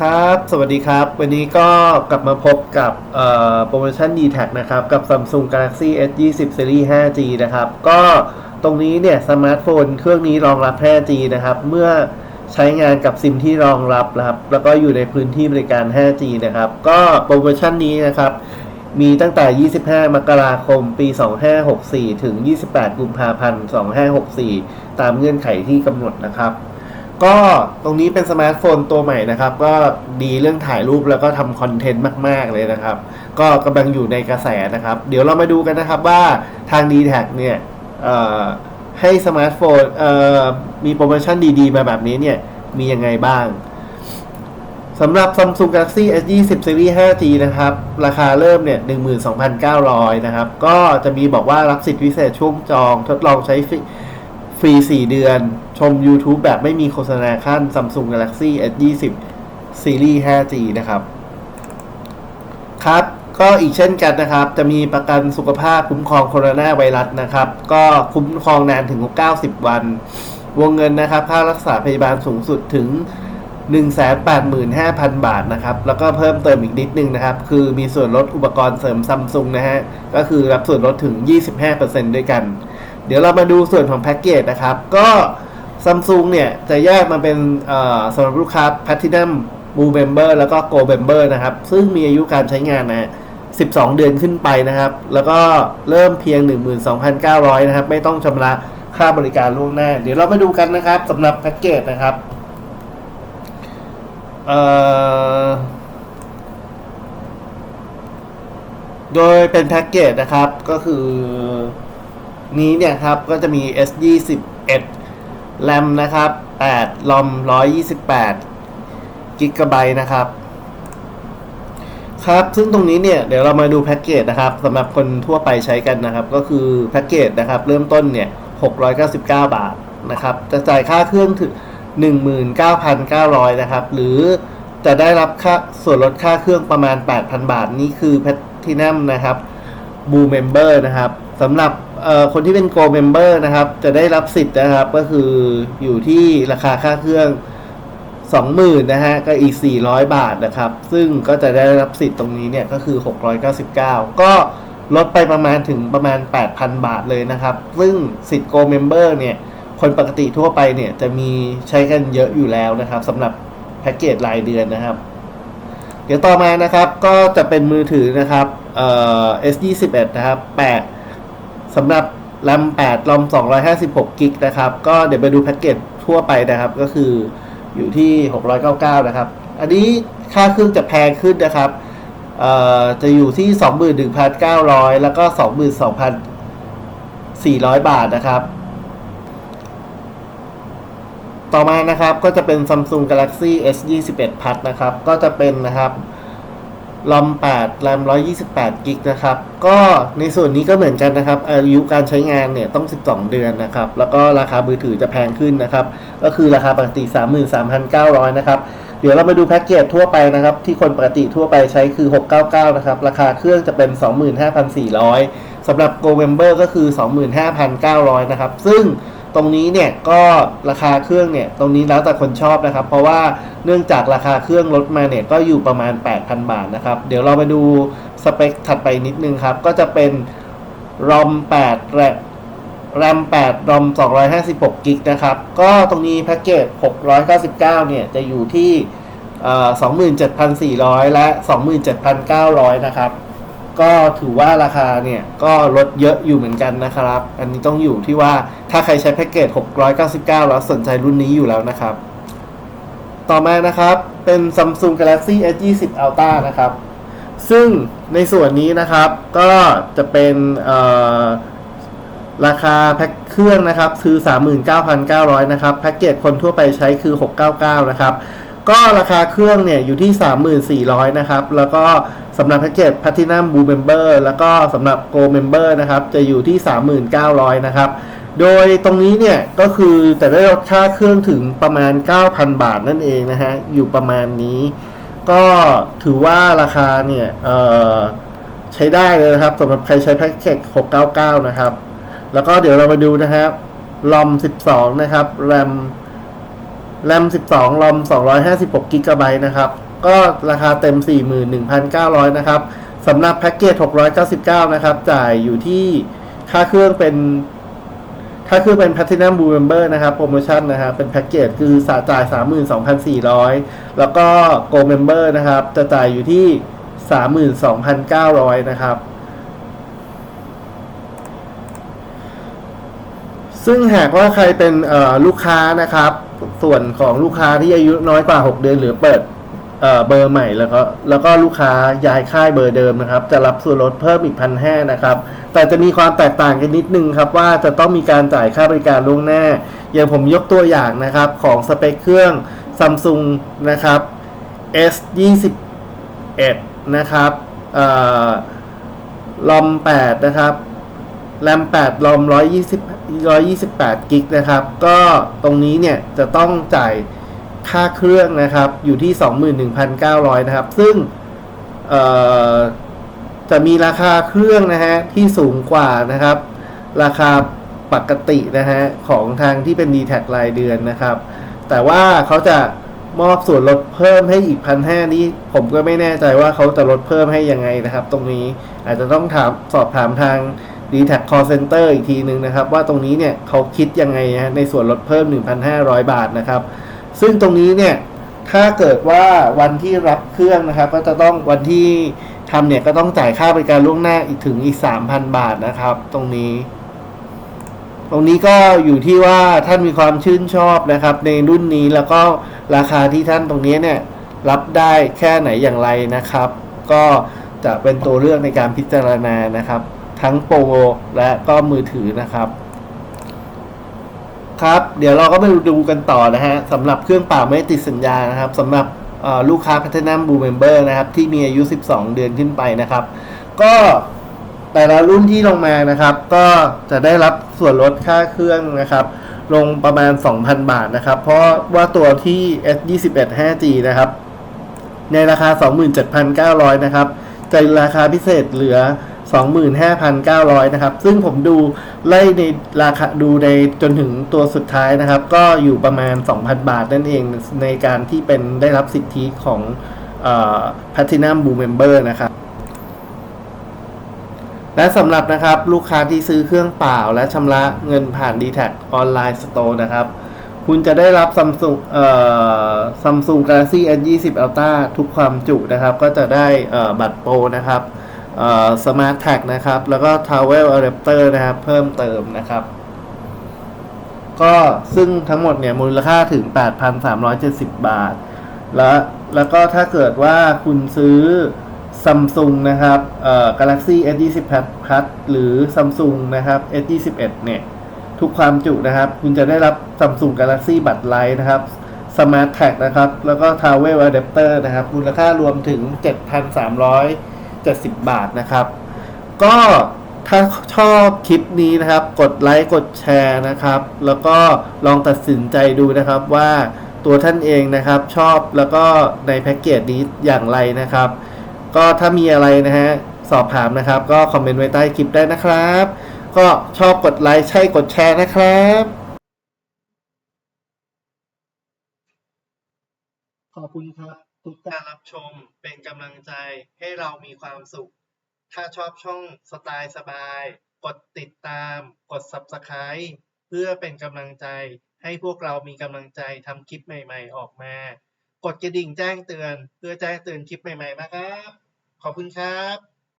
ครับ สวัสดีครับ วันนี้ก็กลับมาพบกับโปรโมชั่น d t แทนะครับ กับ Samsung Galaxy S20 Series 5G นะครับ ก็ตรงนี้เนี่ยสมาร์ทโฟนเครื่องนี้รองรับ 5G นะครับ เมื่อใช้งานกับซิมที่รองรับนะครับ แล้วก็อยู่ในพื้นที่บริการ 5G นะครับ ก็โปรโมชั่นนี้นะครับ มีตั้งแต่ 25 มกราคม ปี 2564 ถึง 28 กุมภาพันธ์ 2564 ตามเงื่อนไขที่กำหนดนะครับ ก็ตรงนี้เป็นสมาร์ทโฟนตัวใหม่นะครับ ก็ดีเรื่องถ่ายรูปแล้วก็ทำคอนเทนต์มาก ๆ เลยนะครับ ก็กำลังอยู่ในกระแสนะครับ เดี๋ยวเรามาดูกันนะครับว่าทาง d t แทเนี่ยให้สมาร์ทโฟนมีโปรโมชั่นดี ๆ มาแบบนี้เนี่ย มียังไงบ้างสำหรับ Samsung Galaxy S20 Series 5G นะครับ ราคาเริ่มเนี่ย 12,900 นะครับ ก็จะมีบอกว่ารับสิทธิพิเศษช่วงจองทดลองใช้ ฟรี 4 เดือน ชม YouTube แบบไม่มีโฆษณาขั้น Samsung Galaxy S20 Series 5G นะครับ ครับ ก็อีกเช่นกันนะครับ จะมีประกันสุขภาพคุ้มครองโคโรนาไวรัสนะครับ ก็คุ้มครองนานถึง 90 วัน วงเงินนะครับ ค่ารักษาพยาบาลสูงสุดถึง 185,000 บาทนะครับ แล้วก็เพิ่มเติมอีกนิดนึงนะครับ คือมีส่วนลดอุปกรณ์เสริมซัมซุงนะฮะ ก็คือรับส่วนลดถึง 25%ด้วยกัน เดี๋ยวเรามาดูส่วนของแพ็กเกจนะครับ ก็ซัมซุงเนี่ยจะแยกมาเป็นสำหรับลูกค้า Platinum Blue Member แล้วก็ Gold Member นะครับ ซึ่งมีอายุการใช้งานนะ 12 เดือนขึ้นไปนะครับ แล้วก็เริ่มเพียง 12,900 นะครับ ไม่ต้องชำระค่าบริการล่วงหน้า เดี๋ยวเรามาดูกันนะครับสำหรับแพ็กเกจนะครับโดยเป็นแพ็กเกจนะครับก็คือ นี้เนี่ยครับก็จะมี S21 แรมนะครับ8ลอม128กิกะไบต์นะครับครับ ซึ่งตรงนี้เนี่ยเดี๋ยวเรามาดูแพ็กเกจนะครับสำหรับคนทั่วไปใช้กันนะครับ ก็คือแพ็กเกจนะครับ เริ่มต้นเนี่ย699 บาทนะครับ จะจ่ายค่าเครื่องถึง 19,900 นะครับ หรือจะได้รับค่าส่วนลดค่าเครื่องประมาณ 8,000 บาท นี่คือแพททินัมนะครับบูเมมเบอร์นะครับสำหรับ คนที่เป็น Go Member นะครับ จะได้รับสิทธิ์นะครับ ก็คืออยู่ที่ราคาค่าเครื่อง20,000นะฮะก็อีก 400 บาทนะครับ ซึ่งก็จะได้รับสิทธิ์ตรงนี้เนี่ยก็คือ 699 ก็ลดไปประมาณถึงประมาณ 8,000 บาทเลยนะครับ ซึ่งสิทธิ์ Go Member เนี่ย คนปกติทั่วไปเนี่ยจะมีใช้กันเยอะอยู่แล้วนะครับสำหรับแพ็กเกจรายเดือนนะครับ เดี๋ยวต่อมานะครับก็จะเป็นมือถือนะครับเอ่อ S21 นะครับ 8 สำหรับแรม8รอม256กิกนะครับ ก็เดี๋ยวไปดูแพ็กเกจทั่วไปนะครับ ก็คืออยู่ที่ 699 นะครับ อันนี้ค่าเครื่องจะแพงขึ้นนะครับเอ่อจะอยู่ที่ 21,900 แล้วก็ 22,400 บาทนะครับ ต่อมานะครับก็จะเป็น Samsung Galaxy S21 Plus นะครับ ก็จะเป็นนะครับ รอม8แรม128กิกนะครับ ก็ในส่วนนี้ก็เหมือนกันนะครับ อายุการใช้งานเนี่ยต้อง 12 เดือนนะครับ แล้วก็ราคามือถือจะแพงขึ้นนะครับ ก็คือราคาปกติ 33,900 นะครับ เดี๋ยวเรามาดูแพ็กเกจทั่วไปนะครับ ที่คนปกติทั่วไปใช้คือ 699 นะครับ ราคาเครื่องจะเป็น 25,400สำหรับ Go Member ก็คือ 25,900 นะครับ ซึ่ง ตรงนี้เนี่ยก็ราคาเครื่องเนี่ยตรงนี้แล้วแต่คนชอบนะครับ เพราะว่าเนื่องจากราคาเครื่องลดมาเนี่ยก็อยู่ประมาณ 8,000 บาทนะครับเดี๋ยวเราไปดูสเปคถัดไปนิดนึงครับ ก็จะเป็น ROM 8แรม8 ROM 256กิกนะครับ ก็ตรงนี้แพ็กเกจ 699 เนี่ย จะอยู่ที่ 27,400 และ 27,900 นะครับ ก็ถือว่าราคาเนี่ยก็ลดเยอะอยู่เหมือนกันนะครับ อันนี้ต้องอยู่ที่ว่าถ้าใครใช้แพ็กเกจ 699 แล้วสนใจรุ่นนี้อยู่แล้วนะครับ ต่อมานะครับเป็น Samsung Galaxy S20 Ultra นะครับ ซึ่งในส่วนนี้นะครับก็จะเป็นราคาแพ็คเครื่องนะครับคือ 39,900 นะครับ แพ็กเกจคนทั่วไปใช้คือ 699 นะครับ ก็ราคาเครื่องเนี่ยอยู่ที่ 3,400 นะครับ แล้วก็สำหรับแพ็กเกจ Platinum Blue Member แล้วก็สำหรับ Gold Member นะครับ จะอยู่ที่ 3,900 นะครับ โดยตรงนี้เนี่ยก็คือจะได้ลดค่าเครื่องถึงประมาณ 9,000 บาทนั่นเองนะฮะ อยู่ประมาณนี้ ก็ถือว่าราคาเนี่ยใช้ได้เลยนะครับสำหรับใครใช้แพ็กเกจ 699 นะครับ แล้วก็เดี๋ยวเรามาดูนะครับลอม12 นะครับแรม แรม 12 รอม 256กิกะไบต์นะครับ ก็ราคาเต็ม 41,900 นะครับ สำหรับแพ็กเกจ 699 นะครับ จ่ายอยู่ที่ค่าเครื่องเป็น ค่าเครื่องเป็น Platinum Blue Member นะครับ โปรโมชั่นนะครับ เป็นแพ็กเกจคือสาจ่าย 32,400 แล้วก็ Gold Member นะครับ จะจ่ายอยู่ที่ 32,900 นะครับซึ่งหากว่าใครเป็นลูกค้านะครับ ส่วนของลูกค้าที่อายุน้อยกว่า 6 เดือนหรือเปิดเเบอร์ใหม่แล้วก็แล้วก็ลูกค้าย้ายค่ายเบอร์เดิมนะครับ จะรับส่วนลดเพิ่มอีกพันห้านะครับ แต่จะมีความแตกต่างกันนิดนึงครับว่าจะต้องมีการจ่ายค่าบริการล่วงหน้า อย่างผมยกตัวอย่างนะครับของสเปคเครื่อง Samsung นะครับ S 21นะครับเอ่อลอม8นะครับ แรม8รอม120 128กิกนะครับ ก็ตรงนี้เนี่ยจะต้องจ่ายค่าเครื่องนะครับ อยู่ที่ 21,900 นะครับ ซึ่งเอ่อจะมีราคาเครื่องนะฮะที่สูงกว่านะครับ ราคาปกตินะฮะของทางที่เป็น d t แทรายเดือนนะครับ แต่ว่าเขาจะมอบส่วนลดเพิ่มให้อีกพันห้านี้ ผมก็ไม่แน่ใจว่าเขาจะลดเพิ่มให้ยังไงนะครับ ตรงนี้อาจจะต้องถามสอบถามทาง d t แท Call Center อีกทีหนึ่งนะครับ ว่าตรงนี้เนี่ยเขาคิดยังไงนะในส่วนลดเพิ่ม 1,500 บาทนะครับ ซึ่งตรงนี้เนี่ยถ้าเกิดว่าวันที่รับเครื่องนะครับ ก็จะต้องวันที่ทำเนี่ยก็ต้องจ่ายค่าบริการล่วงหน้าอีกถึงอีก 3,000 บาทนะครับ ตรงนี้ ตรงนี้ก็อยู่ที่ว่าท่านมีความชื่นชอบนะครับ ในรุ่นนี้แล้วก็ราคาที่ท่านตรงนี้เนี่ยรับได้แค่ไหนอย่างไรนะครับ ก็จะเป็นตัวเลือกในการพิจารณานะครับ ทั้งโปรและก็มือถือนะครับ ครับ เดี๋ยวเราก็มาดูกันต่อนะฮะสำหรับเครื่องเปล่าไม่ติดสัญญานะครับสำหรับลูกค้า Platinum Blue Member นะครับ ที่มีอายุ 12 เดือนขึ้นไปนะครับ ก็แต่ละรุ่นที่ลงมานะครับ ก็จะได้รับส่วนลดค่าเครื่องนะครับ ลงประมาณ 2,000 บาทนะครับ เพราะว่าตัวที่ S21 5G นะครับ ในราคา 27,900 นะครับจะราคาพิเศษเหลือ 25,900 นะครับ ซึ่งผมดูไล่ในราคาดูในจนถึงตัวสุดท้ายนะครับ ก็อยู่ประมาณ 2,000 บาทนั่นเองในการที่เป็นได้รับสิทธิของเอ่อ Platinum Blue Member นะครับ และสำหรับนะครับลูกค้าที่ซื้อเครื่องเปล่า และชำระเงินผ่าน d t แทออนไลน์สโตร์นะครับคุณจะได้รับ Samsung เอ่อ Samsung Galaxy S20 Ultra ทุกความจุนะครับ ก็จะได้เอ่อบัตรโปรนะครับ เอ่อ Smart Tag นะครับ แล้วก็ Travel Adapter นะครับ เพิ่มเติมนะครับ ก็ซึ่งทั้งหมดเนี่ยมูลค่าถึง 8,370 บาท และแล้วก็ถ้าเกิดว่าคุณซื้อ Samsung นะครับเอ่อ Galaxy S20 Plus หรือ Samsung นะครับ S21 เนี่ย ทุกความจุนะครับ คุณจะได้รับ Samsung Galaxy บัตรไลท์นะครับ Smart Tag นะครับ แล้วก็ Travel Adapter นะครับ มูลค่ารวมถึง 70 บาทนะครับ ก็ถ้าชอบคลิปนี้นะครับ กดไลค์กดแชร์นะครับ แล้วก็ลองตัดสินใจดูนะครับว่าตัวท่านเองนะครับชอบแล้วก็ในแพ็กเกจนี้อย่างไรนะครับ ก็ถ้ามีอะไรนะฮะสอบถามนะครับ ก็คอมเมนต์ไว้ใต้คลิปได้นะครับ ก็ชอบกดไลค์ใช่กดแชร์นะครับขอบคุณครับ ทุกการรับชม เป็นกำลังใจให้เรามีความสุข ถ้าชอบช่องสไตล์สบาย กดติดตาม กด Subscribe เพื่อเป็นกำลังใจให้พวกเรามีกำลังใจทำคลิปใหม่ๆออกมา กดกระดิ่งแจ้งเตือน เพื่อแจ้งเตือนคลิปใหม่ๆนะครับ ขอบคุณครับ